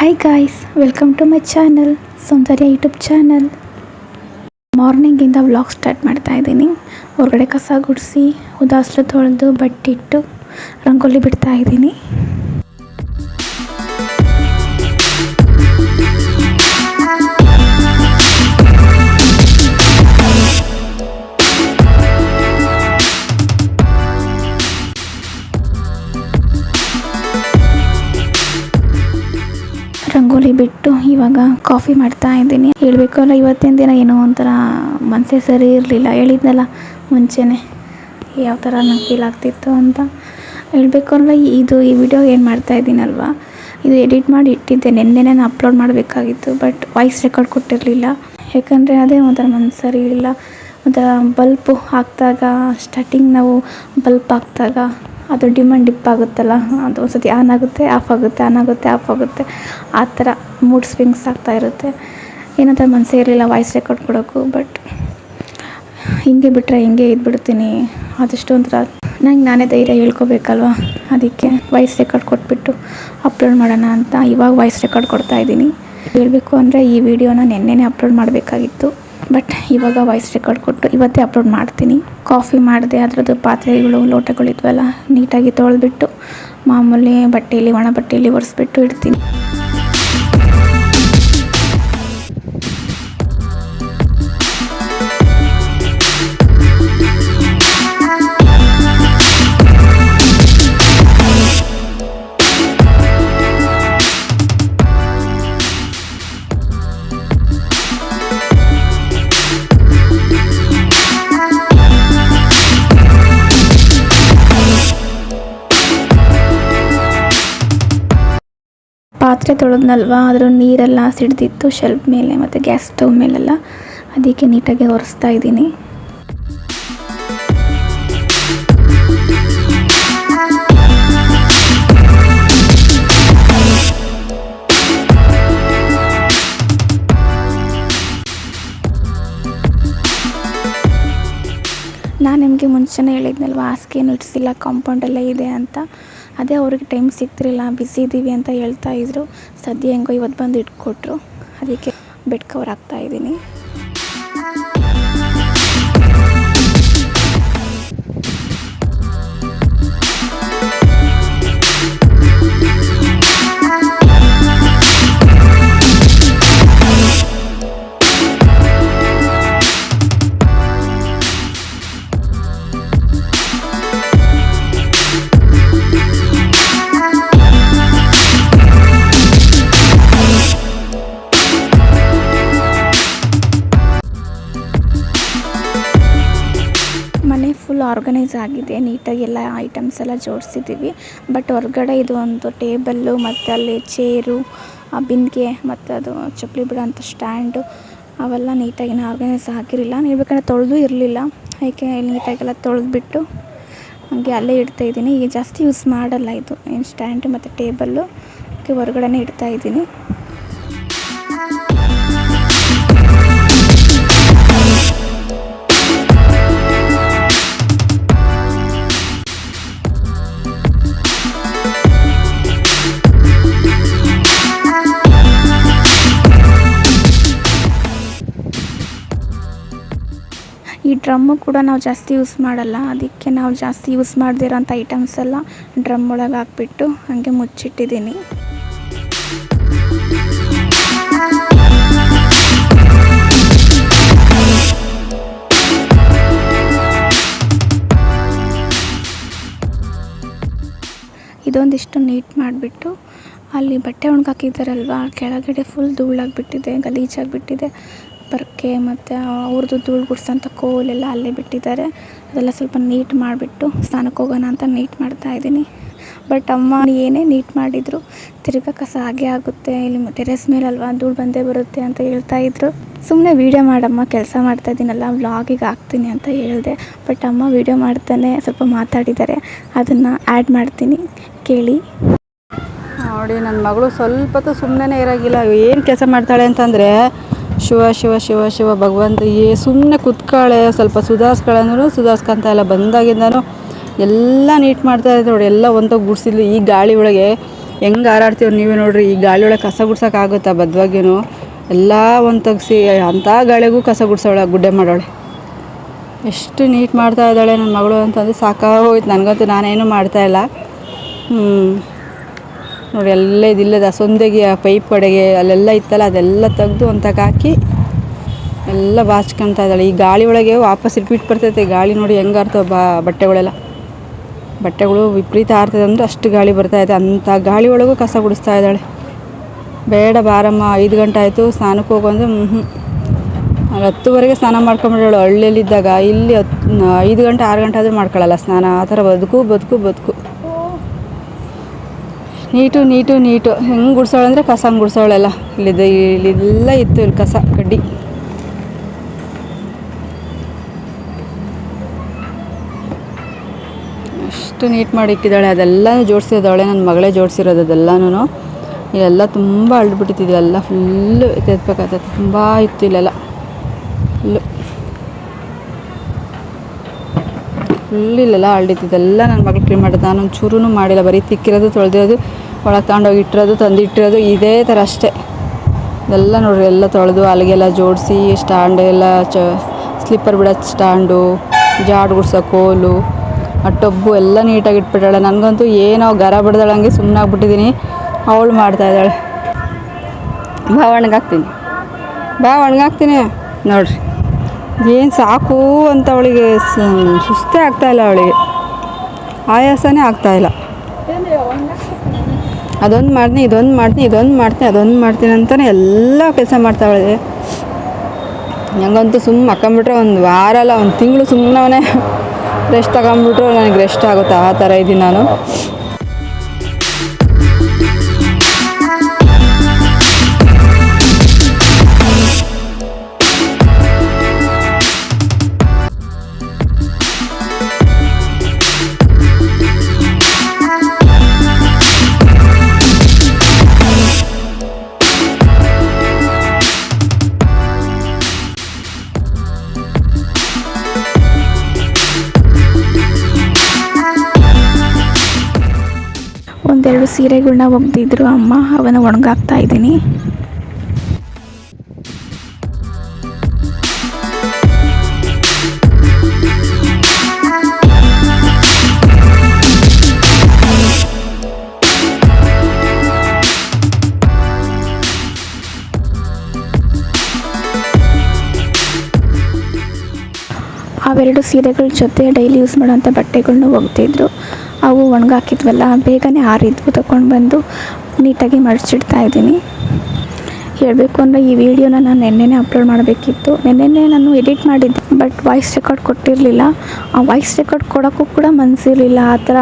Hi guys welcome to my channel Soundarya YouTube channel ಮಾರ್ನಿಂಗಿಂದ vlog start ಮಾಡ್ತಾ ಇದ್ದೀನಿ. ಹೊರಗಡೆ ಕಸ ಗುಡಿಸಿ ಉದಾಸಲು ತೊಳೆದು ಬಟ್ಟಿಟ್ಟು ರಂಗೋಲಿ ಬಿಡ್ತಾ ಇದ್ದೀನಿ. ಬಿಟ್ಟು ಇವಾಗ ಕಾಫಿ ಮಾಡ್ತಾ ಇದ್ದೀನಿ. ಹೇಳಬೇಕು ಅಲ್ಲ ಇವತ್ತಿನ ದಿನ ಏನೋ ಒಂಥರ ಮನಸ್ಸೇ ಸರಿ ಇರಲಿಲ್ಲ. ಹೇಳಿದ್ನಲ್ಲ ಮುಂಚೆನೇ ಯಾವ ಥರ ನಂಗೆ ಫೀಲ್ ಆಗ್ತಿತ್ತು ಅಂತ. ಹೇಳಬೇಕು ಅಲ್ಲ ಇದು ಈ ವಿಡಿಯೋ ಏನು ಮಾಡ್ತಾ ಇದ್ದೀನಲ್ವ? ಇದು ಎಡಿಟ್ ಮಾಡಿ ಇಟ್ಟಿದ್ದೆ. ನಿನ್ನೆ ನಾನು ಅಪ್ಲೋಡ್ ಮಾಡಬೇಕಾಗಿತ್ತು ಬಟ್ ವಾಯ್ಸ್ ರೆಕಾರ್ಡ್ ಕೊಟ್ಟಿರಲಿಲ್ಲ. ಯಾಕಂದರೆ ಅದೇ ಒಂಥರ ಮನಸ್ಸು ಸರಿ ಇಲ್ಲ ಒಂಥರ ಬಲ್ಪು ಹಾಕಿದಾಗ ಸ್ಟಾರ್ಟಿಂಗ್ ನಾವು ಬಲ್ಪ್ ಹಾಕಿದಾಗ ಅದು ಡಿಮ್ಯಾಂಡ್ ಡಿಪ್ ಆಗುತ್ತಲ್ಲ, ಅದು ಒಂದ್ಸತಿ ಆನ್ ಆಗುತ್ತೆ ಆಫ್ ಆಗುತ್ತೆ ಆನ್ ಆಗುತ್ತೆ ಆಫ್ ಆಗುತ್ತೆ. ಆ ಥರ ಮೂಡ್ ಸ್ವಿಂಗ್ಸ್ ಆಗ್ತಾ ಇರುತ್ತೆ. ಏನಂತ ಮನಸ್ಸೇ ಇರಲಿಲ್ಲ ವಾಯ್ಸ್ ರೆಕಾರ್ಡ್ ಕೊಡೋಕ್ಕೂ ಬಟ್ ಹಿಂಗೆ ಬಿಟ್ಟರೆ ಹಿಂಗೆ ಇದ್ಬಿಡ್ತೀನಿ. ಆದಷ್ಟು ಒಂಥರ ನಂಗೆ ನಾನೇ ಧೈರ್ಯ ಹೇಳ್ಕೊಬೇಕಲ್ವ? ಅದಕ್ಕೆ ವಾಯ್ಸ್ ರೆಕಾರ್ಡ್ ಕೊಟ್ಬಿಟ್ಟು ಅಪ್ಲೋಡ್ ಮಾಡೋಣ ಅಂತ ಇವಾಗ ವಾಯ್ಸ್ ರೆಕಾರ್ಡ್ ಕೊಡ್ತಾ ಇದ್ದೀನಿ. ಹೇಳಬೇಕು ಅಂದರೆ ಈ ವಿಡಿಯೋನ ನೆನ್ನೆನೇ ಅಪ್ಲೋಡ್ ಮಾಡಬೇಕಾಗಿತ್ತು. ಬಟ್ ಇವಾಗ ವಾಯ್ಸ್ ರೆಕಾರ್ಡ್ ಕೊಟ್ಟು ಇವತ್ತೇ ಅಪ್ಲೋಡ್ ಮಾಡ್ತೀನಿ. ಕಾಫಿ ಮಾಡಿದೆ, ಅದರದ್ದು ಪಾತ್ರೆಗಳು ಲೋಟಗಳು ಇದ್ವಲ್ಲ ನೀಟಾಗಿ ತೊಳೆದ್ಬಿಟ್ಟು ಮಾಮೂಲಿ ಬಟ್ಟೆಯಲ್ಲಿ, ಒಣ ಬಟ್ಟೆಯಲ್ಲಿ ಒರೆಸ್ಬಿಟ್ಟು ಇಡ್ತೀನಿ. ಪಾತ್ರೆ ತೊಳೆದ್ನಲ್ವ? ಅದರ ನೀರೆಲ್ಲ ಸಿಡ್ದಿತ್ತು ಶೆಲ್ಫ್ ಮೇಲೆ ಮತ್ತು ಗ್ಯಾಸ್ ಸ್ಟವ್ ಮೇಲೆಲ್ಲ. ಅದಕ್ಕೆ ನೀಟಾಗಿ ಒರೆಸ್ತಾ ಇದ್ದೀನಿ. ನಾನು ನಿಮಗೆ ಮುಂಚೆನೇ ಹೇಳಿದ್ನಲ್ವ ಏನು ಇಡಿಸಿಲ್ಲ ಕಾಂಪೌಂಡಲ್ಲೇ ಇದೆ ಅಂತ. ಅದೇ ಅವ್ರಿಗೆ ಟೈಮ್ ಸಿಗ್ತಿರಲಿಲ್ಲ ಬಿಸಿ ಇದ್ದೀವಿ ಅಂತ ಹೇಳ್ತಾ ಇದ್ರು. ಸದ್ಯ ಹೆಂಗೋ ಇವತ್ತು ಬಂದು ಇಟ್ಕೊಟ್ರು. ಅದಕ್ಕೆ ಬೆಡ್ ಕವರ್ ಹಾಕ್ತಾ ಆರ್ಗನೈಸ್ ಆಗಿದೆ, ನೀಟಾಗಿ ಎಲ್ಲ ಐಟಮ್ಸ್ ಎಲ್ಲ ಜೋಡಿಸಿದ್ದೀವಿ. ಬಟ್ ಹೊರಗಡೆ ಇದು ಒಂದು ಟೇಬಲ್ಲು, ಮತ್ತು ಅಲ್ಲಿ ಚೇರು, ಆ ಬಿಂದಿಗೆ, ಮತ್ತು ಅದು ಚಪ್ಪಲಿ ಬಿಡೋಂಥ ಸ್ಟ್ಯಾಂಡು, ಅವೆಲ್ಲ ನೀಟಾಗಿ ಆರ್ಗನೈಸ್ ಆಗಿರಲಿಲ್ಲ. ಹೇಳ್ಬೇಕಂದ್ರೆ ತೊಳೆದು ಇರಲಿಲ್ಲ. ಏಕೆ ನೀಟಾಗೆಲ್ಲ ತೊಳೆದ್ಬಿಟ್ಟು ಹಾಗೆ ಅಲ್ಲೇ ಇಡ್ತಾ ಇದ್ದೀನಿ. ಈಗ ಜಾಸ್ತಿ ಯೂಸ್ ಮಾಡಲ್ಲ ಇದು, ಏನು ಸ್ಟ್ಯಾಂಡ್ ಮತ್ತು ಟೇಬಲ್ಲು. ಅದಕ್ಕೆ ಹೊರಗಡೆನೇ ಇಡ್ತಾ ಇದ್ದೀನಿ. ಈ ಡ್ರಮ್ಮು ಕೂಡ ನಾವು ಜಾಸ್ತಿ ಯೂಸ್ ಮಾಡಲ್ಲ. ಅದಕ್ಕೆ ನಾವು ಜಾಸ್ತಿ ಯೂಸ್ ಮಾಡ್ದಿರೋಂಥ ಐಟಮ್ಸ್ ಎಲ್ಲ ಡ್ರಮ್ ಒಳಗೆ ಹಾಕ್ಬಿಟ್ಟು ಹಾಗೆ ಮುಚ್ಚಿಟ್ಟಿದ್ದೀನಿ. ಇದೊಂದಿಷ್ಟು ನೀಟ್ ಮಾಡಿಬಿಟ್ಟು ಅಲ್ಲಿ ಬಟ್ಟೆ ಒಣಗಾಕಿದ್ದಾರಲ್ವ, ಕೆಳಗಡೆ ಫುಲ್ ಧೂಳಾಗಿಬಿಟ್ಟಿದೆ, ಗಲೀಜಾಗಿಬಿಟ್ಟಿದೆ. ಪರ್ಕೆ ಮತ್ತು ಅವ್ರದ್ದು ಧೂಳು ಗುಡಿಸೋಂಥ ಕೋಲೆಲ್ಲ ಅಲ್ಲೇ ಬಿಟ್ಟಿದ್ದಾರೆ. ಅದೆಲ್ಲ ಸ್ವಲ್ಪ ನೀಟ್ ಮಾಡಿಬಿಟ್ಟು ಸ್ನಾನಕ್ಕೆ ಹೋಗೋಣ ಅಂತ ನೀಟ್ ಮಾಡ್ತಾ ಇದ್ದೀನಿ. ಬಟ್ ಅಮ್ಮ ಏನೇ ನೀಟ್ ಮಾಡಿದರು ತಿರ್ಗಾ ಕಸ ಹಾಗೆ ಆಗುತ್ತೆ. ಇಲ್ಲಿ ಟೆರೆಸ್ ಮೇಲಲ್ವಾ ಧೂಳು ಬಂದೇ ಬರುತ್ತೆ ಅಂತ ಹೇಳ್ತಾ ಇದ್ರು. ಸುಮ್ಮನೆ ವೀಡಿಯೋ ಮಾಡಮ್ಮ, ಕೆಲಸ ಮಾಡ್ತಾ ಇದ್ದೀನಲ್ಲ ವ್ಲಾಗಿಗೆ ಹಾಕ್ತೀನಿ ಅಂತ ಹೇಳಿದೆ. ಬಟ್ ಅಮ್ಮ ವೀಡಿಯೋ ಮಾಡ್ತಾನೆ ಸ್ವಲ್ಪ ಮಾತಾಡಿದ್ದಾರೆ. ಅದನ್ನು ಆ್ಯಡ್ ಮಾಡ್ತೀನಿ. ಕೇಳಿ. ನೋಡಿ ನನ್ನ ಮಗಳು ಸ್ವಲ್ಪ ಸುಮ್ಮನೆ ಇರೋಂಗಿಲ್ಲ. ಏನು ಕೆಲಸ ಮಾಡ್ತಾಳೆ ಅಂತಂದರೆ ಶಿವ ಶಿವ ಶಿವ ಶಿವ, ಭಗವಂತ, ಏ ಸುಮ್ಮನೆ ಕುತ್ಕಾಳೆ, ಸ್ವಲ್ಪ ಸುಧಾರಿಸ್ಕೊಳ್ಳೆ ಸುಧಾರಿಸ್ಕೊಂತ ಇಲ್ಲ ಬಂದಾಗಿಂದನೂ ಎಲ್ಲ ನೀಟ್ ಮಾಡ್ತಾ ಇದ್ದಾರೆ ನೋಡಿ, ಎಲ್ಲ ಒಂದೋಗಿ ಗುಡಿಸಿದ್ಲು. ಈ ಗಾಳಿ ಒಳಗೆ ಹೆಂಗೆ ಹಾರಾಡ್ತೀವಿ ನೀವೇ ನೋಡ್ರಿ, ಈ ಗಾಳಿ ಒಳಗೆ ಕಸ ಗುಡ್ಸೋಕ್ಕಾಗುತ್ತಾ ಬದ್ವಾಗಿನೂ? ಎಲ್ಲ ಒಂದು ತಗ್ಸಿ ಅಂಥ ಗಾಳಿಗೂ ಕಸ ಗುಡ್ಸೋಳೆ ಗುಡ್ಡೆ ಮಾಡೋಳೆ. ಎಷ್ಟು ನೀಟ್ ಮಾಡ್ತಾ ಇದ್ದಾಳೆ ನನ್ನ ಮಗಳು ಅಂತಂದರೆ ಸಾಕಾಗೋಯ್ತು. ನನಗಂತೂ ನಾನೇನು ಮಾಡ್ತಾಯಿಲ್ಲ ಹ್ಞೂ ನೋಡಿ ಎಲ್ಲ ಇದಿಲ್ಲದ ಸೊಂದೆಗೆ, ಆ ಪೈಪ್ ಕಡೆಗೆ, ಅಲ್ಲೆಲ್ಲ ಇತ್ತಲ್ಲ, ಅದೆಲ್ಲ ತೆಗೆದು ಒಂತಕ್ಕೆ ಎಲ್ಲ ಬಾಚ್ಕೊಂತ ಇದ್ದಾಳೆ. ಈ ಗಾಳಿ ಒಳಗೆ ವಾಪಸ್ ರಿಪೀಟ್ ಬರ್ತೈತೆ. ಗಾಳಿ ನೋಡಿ ಹೆಂಗೆ ಆರ್ತವೆ ಬಾ, ಬಟ್ಟೆಗಳೆಲ್ಲ. ಬಟ್ಟೆಗಳು ವಿಪರೀತ ಆರ್ತದೆ ಅಂದ್ರೆ ಅಷ್ಟು ಗಾಳಿ ಬರ್ತಾ ಇದೆ. ಅಂಥ ಗಾಳಿ ಒಳಗೂ ಕಸ ಗುಡಿಸ್ತಾ ಇದ್ದಾಳೆ. ಬೇಡ ಬಾರಮ್ಮ, ಐದು ಗಂಟೆ ಆಯಿತು, ಸ್ನಾನಕ್ಕೆ ಹೋಗು ಅಂದರೆ ಹ್ಞೂ ಹತ್ತುವರೆಗೆ ಸ್ನಾನ ಮಾಡ್ಕೊಂಬಿಡೋಳು ಹಳ್ಳಿಯಲ್ಲಿದ್ದಾಗ, ಇಲ್ಲಿ ಹತ್ತು ಐದು ಗಂಟೆ, ಆರು ಗಂಟೆ ಆದರೂ ಮಾಡ್ಕೊಳ್ಳಲ್ಲ ಸ್ನಾನ. ಆ ಥರ ಬದುಕು ಬದುಕು ಬದುಕು. Neat neat neat. ಹೆಂಗೆ ಗುಡ್ಸೋಳು ಅಂದರೆ ಕಸ ಗುಡ್ಸೋಳೆಲ್ಲ ಇಲ್ಲಿದ್ದು ಇಲ್ಲೆಲ್ಲ ಇತ್ತು ಇಲ್ಲಿ ಕಸ, ಕಡ್ಡಿ. ಅಷ್ಟು ನೀಟ್ ಮಾಡಿ ಇಕ್ಕಿದ್ದಾಳೆ. ಅದೆಲ್ಲನೂ ಜೋಡಿಸಿದ್ದಾಳೆ ನನ್ನ ಮಗಳೇ ಜೋಡಿಸಿರೋದು ಅದೆಲ್ಲನೂ ಇಲ್ಲೆಲ್ಲ ತುಂಬ ಅಳ್ಬಿಟ್ಟಿತ್ತು. ಎಲ್ಲ ಫುಲ್ಲು ತೆಗ್ಬೇಕಾಗ್ತದೆ ತುಂಬ ಇತ್ತು ಇಲ್ಲೆಲ್ಲ. ಫುಲ್ ಅಳ್ಳಿದ್ದು ಇದೆಲ್ಲ ನನ್ನ ಮಗಳು ಕ್ಲೀನ್ ಮಾಡಿದ್ದು. ನಾನು ಒಂಚೂರೂ ಮಾಡಿಲ್ಲ. ಬರೀ ತಿಕ್ಕಿರೋದು, ತೊಳೆದಿರೋದು, ಒಳಗೆ ತಗೊಂಡೋಗಿ ಇಟ್ಟಿರೋದು ತಂದು ಇಟ್ಟಿರೋದು ಇದೇ ಥರ ಅಷ್ಟೇ. ಇದೆಲ್ಲ ನೋಡಿರಿ, ಎಲ್ಲ ತೊಳೆದು ಅಲ್ಲಿಗೆಲ್ಲ ಜೋಡಿಸಿ ಸ್ಟ್ಯಾಂಡ್ ಎಲ್ಲ ಚ ಸ್ಲಿಪ್ಪರ್ ಬಿಡೋ ಸ್ಟ್ಯಾಂಡು ಜಾಡ್ ಗುಡ್ಸೋ ಕೋಲು, ಅಟ್ಟೊಬ್ಬು ಟಬ್ಬು ಎಲ್ಲ ನೀಟಾಗಿ ಇಟ್ಬಿಟ್ಟಾಳೆ. ನನಗಂತೂ ಏನೋ ಗರ ಬಿಡ್ದಳಂಗೆ ಸುಮ್ಮನೆ ಆಗ್ಬಿಟ್ಟಿದ್ದೀನಿ. ಅವಳು ಮಾಡ್ತಾಯಿದ್ದಾಳೆ ಬಾ, ಒಣಗಾಕ್ತೀನಿ. ಬಾ, ಒಣಗಾಕ್ತೀನಿ. ನೋಡ್ರಿ. ಏನು ಸಾಕು ಅಂತ ಅವಳಿಗೆ ಸುಸ್ತೇ ಆಗ್ತಾಯಿಲ್ಲ ಅವಳಿಗೆ. ಆಯಾಸನೇ ಆಗ್ತಾಯಿಲ್ಲ ಅದೊಂದು ಮಾಡ್ತೀನಿ, ಇದೊಂದು ಮಾಡ್ತೀನಿ ಇದೊಂದು ಮಾಡ್ತೀನಿ, ಅದೊಂದು ಮಾಡ್ತೀನಿ ಅಂತಲೇ ಎಲ್ಲ ಕೆಲಸ ಮಾಡ್ತಾವಳೆ ನನಗಂತೂ ಸುಮ್ಮನೆ ಹಾಕೊಂಬಿಟ್ರೆ ಒಂದು ವಾರ ಅಲ್ಲ, ಒಂದು ತಿಂಗಳು ಸುಮ್ಮನೆ ರೆಸ್ಟ್ ತಗೊಂಬಿಟ್ರು ನನಗೆ ರೆಸ್ಟ್ ಆಗುತ್ತೆ? ಆ ಥರ ಇದ್ದೀನಿ ನಾನು. ಒಂದೆರಡು ಸೀರೆಗಳನ್ನ ಒಗ್ದಿದ್ರು ಅಮ್ಮ ಅವನ್ನ ಒಣಗಾಕ್ತಾ ಇದ್ದೀನಿ. ಅವೆರಡು ಸೀರೆಗಳ ಜೊತೆ ಡೈಲಿ ಯೂಸ್ ಮಾಡೋಂಥ ಬಟ್ಟೆಗಳನ್ನೂ ಒಗ್ದಿದ್ರು ಅವು ಒಣಗಾಕಿದ್ವಲ್ಲ, ಬೇಗನೆ ಆರಿದ್ವು ತಗೊಂಡು ಬಂದು ನೀಟಾಗಿ ಮಡಚಿಡ್ತಾ ಇದ್ದೀನಿ. ಹೇಳಬೇಕು ಅಂದರೆ ಈ ವಿಡಿಯೋನ ನಾನು ನೆನ್ನೆನೇ ಅಪ್ಲೋಡ್ ಮಾಡಬೇಕಿತ್ತು. ನೆನ್ನೆನೇ ನಾನು ಎಡಿಟ್ ಮಾಡಿದ್ದೆ, ಬಟ್ ವಾಯ್ಸ್ ರೆಕಾರ್ಡ್ ಕೊಟ್ಟಿರಲಿಲ್ಲ. ಆ ವಾಯ್ಸ್ ರೆಕಾರ್ಡ್ ಕೊಡೋಕ್ಕೂ ಕೂಡ ಮನಸ್ಸಿರಲಿಲ್ಲ ಆ ಥರ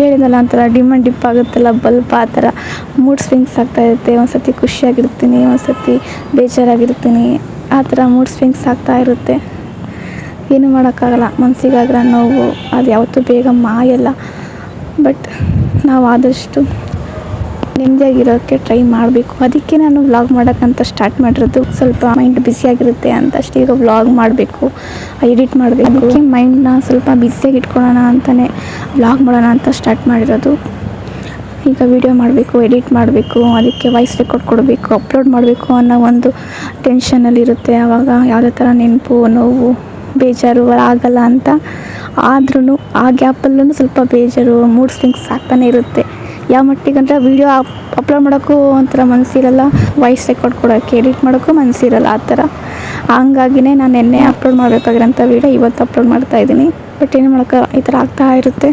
ಹೇಳಿದಲ್ಲ ಒಂಥರ ಡಿಮ್ ಆ್ಯಂಡ್ ಡಿಪ್ ಆಗುತ್ತಲ್ಲ, ಬಲ್ಪ್ ಆ ಥರ ಮೂಡ್ ಸ್ವಿಂಗ್ಸ್ ಆಗ್ತಾ ಇರುತ್ತೆ. ಒಂದು ಸತಿ ಖುಷಿಯಾಗಿರ್ತೀನಿ ಒಂದು ಸತಿ ಬೇಜಾರಾಗಿರ್ತೀನಿ. ಆ ಥರ ಮೂಡ್ ಸ್ವಿಂಗ್ಸ್ ಆಗ್ತಾ ಇರುತ್ತೆ. ಏನು ಮಾಡೋಕ್ಕಾಗಲ್ಲ. ಮನಸ್ಸಿಗಾಗ್ರ ನೋವು ಅದು ಯಾವತ್ತೂ ಬೇಗ ಮಾಯಲ್ಲ. ಬಟ್ ನಾವು ಆದಷ್ಟು ನೆಮ್ಮದಿಯಾಗಿರೋಕ್ಕೆ ಟ್ರೈ ಮಾಡಬೇಕು. ಅದಕ್ಕೆ ನಾನು ವ್ಲಾಗ್ ಮಾಡೋಕ್ಕಂತ ಸ್ಟಾರ್ಟ್ ಮಾಡಿರೋದು. ಸ್ವಲ್ಪ ಮೈಂಡ್ ಬ್ಯುಸಿಯಾಗಿರುತ್ತೆ ಅಂತ ಅಷ್ಟೇ ಈಗ ವ್ಲಾಗ್ ಮಾಡಬೇಕು, ಎಡಿಟ್ ಮಾಡಬೇಕು. ಅದಕ್ಕೆ ಮೈಂಡ್ನ ಸ್ವಲ್ಪ ಬ್ಯುಸಿಯಾಗಿ ಇಟ್ಕೊಳ್ಳೋಣ ಅಂತಲೇ ವ್ಲಾಗ್ ಮಾಡೋಣ ಅಂತ ಸ್ಟಾರ್ಟ್ ಮಾಡಿರೋದು. ಈಗ ವಿಡಿಯೋ ಮಾಡಬೇಕು, ಎಡಿಟ್ ಮಾಡಬೇಕು, ಅದಕ್ಕೆ ವಾಯ್ಸ್ ರೆಕಾರ್ಡ್ ಕೊಡಬೇಕು ಅಪ್ಲೋಡ್ ಮಾಡಬೇಕು ಅನ್ನೋ ಒಂದು ಟೆನ್ಷನಲ್ಲಿರುತ್ತೆ ಆವಾಗ ಯಾವುದೇ ಥರ ನೆನಪು, ನೋವು ಬೇಜಾರು ಆಗಲ್ಲ ಅಂತ. ಆದ್ರೂ ಆ ಗ್ಯಾಪಲ್ಲೂ ಸ್ವಲ್ಪ ಬೇಜಾರು ಮೂಡ್ ಸ್ವಿಂಗ್ಸ್ ಆಗ್ತಾನೆ ಇರುತ್ತೆ. ಯಾವ ಮಟ್ಟಿಗಂದ್ರೆ ವೀಡಿಯೋ ಅಪ್ ಅಪ್ಲೋಡ್ ಮಾಡೋಕ್ಕೂ ಒಂಥರ ಮನಸ್ಸಿರಲ್ಲ ವಾಯ್ಸ್ ರೆಕಾರ್ಡ್ ಕೊಡೋಕ್ಕೆ ಎಡಿಟ್ ಮಾಡೋಕ್ಕೂ ಮನಸ್ಸಿರಲ್ಲ ಆ ಥರ. ಹಂಗಾಗಿನೇ ನಾನು ನೆನ್ನೆ ಅಪ್ಲೋಡ್ ಮಾಡಬೇಕಾಗಿರೋಂಥ ವೀಡಿಯೋ ಇವತ್ತು ಅಪ್ಲೋಡ್ ಮಾಡ್ತಾ ಇದ್ದೀನಿ. ಬಟ್ ಏನು ಮಾಡೋಕ್ಕೆ ಈ ಥರ ಆಗ್ತಾ ಇರುತ್ತೆ.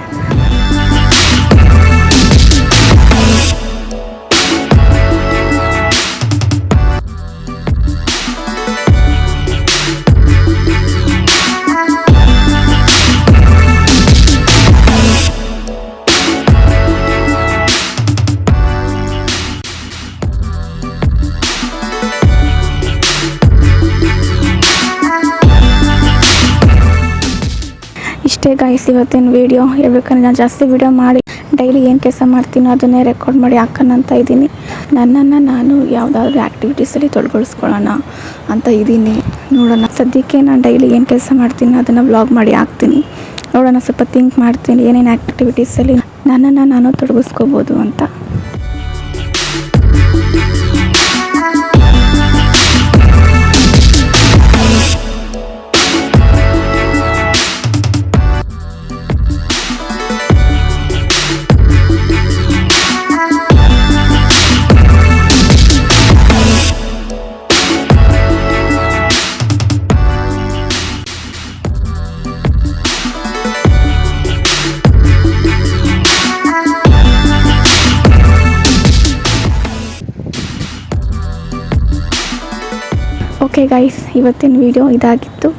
ಇಷ್ಟೇ ಗಾಯ್ಸ್ ಇವತ್ತಿನ ವೀಡಿಯೋ ಹೇಳ್ಬೇಕಂದ್ರೆ ನಾನು ಜಾಸ್ತಿ ವೀಡಿಯೋ ಮಾಡಿ ಡೈಲಿ ಏನು ಕೆಲಸ ಮಾಡ್ತೀನೋ ಅದನ್ನೇ ರೆಕಾರ್ಡ್ ಮಾಡಿ ಹಾಕೋಣಂತ ಇದ್ದೀನಿ. ನನ್ನನ್ನು ನಾನು ಯಾವುದಾದ್ರೂ ಆ್ಯಕ್ಟಿವಿಟೀಸಲ್ಲಿ ತೊಡಗೊಳಿಸ್ಕೊಳ್ಳೋಣ ಅಂತ ಇದ್ದೀನಿ. ನೋಡೋಣ. ಸದ್ಯಕ್ಕೆ ನಾನು ಡೈಲಿ ಏನು ಕೆಲಸ ಮಾಡ್ತೀನಿ ಅದನ್ನು ವ್ಲಾಗ್ ಮಾಡಿ ಹಾಕ್ತೀನಿ. ನೋಡೋಣ, ಸ್ವಲ್ಪ ಥಿಂಕ್ ಮಾಡ್ತೀನಿ. ಏನೇನು ಆ್ಯಕ್ಟಿವಿಟೀಸಲ್ಲಿ ನನ್ನನ್ನು ನಾನು ತೊಡಗಿಸ್ಕೋಬೋದು ಅಂತ. ಓಕೆ ಗೈಸ್ ಇವತ್ತಿನ ವಿಡಿಯೋ ಇದಾಗಿತ್ತು.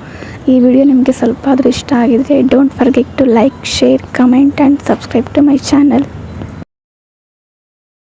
ಈ ವಿಡಿಯೋ ನಿಮಗೆ ಸ್ವಲ್ಪ ಆದರೂ ಇಷ್ಟ ಆಗಿದರೆ don't forget to like share comment and subscribe to my channel